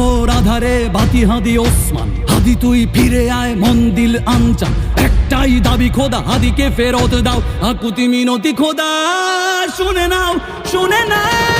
ঘোর আধারে বাতি হাদি ওসমান। হাদি তুই ফিরে আয় মন্দিল আনচান একটাই দাবি খোদা, হাদিকে ফেরত দাও। আকুতি মিনতি খোদা, শুনে নাও শুনে নাও।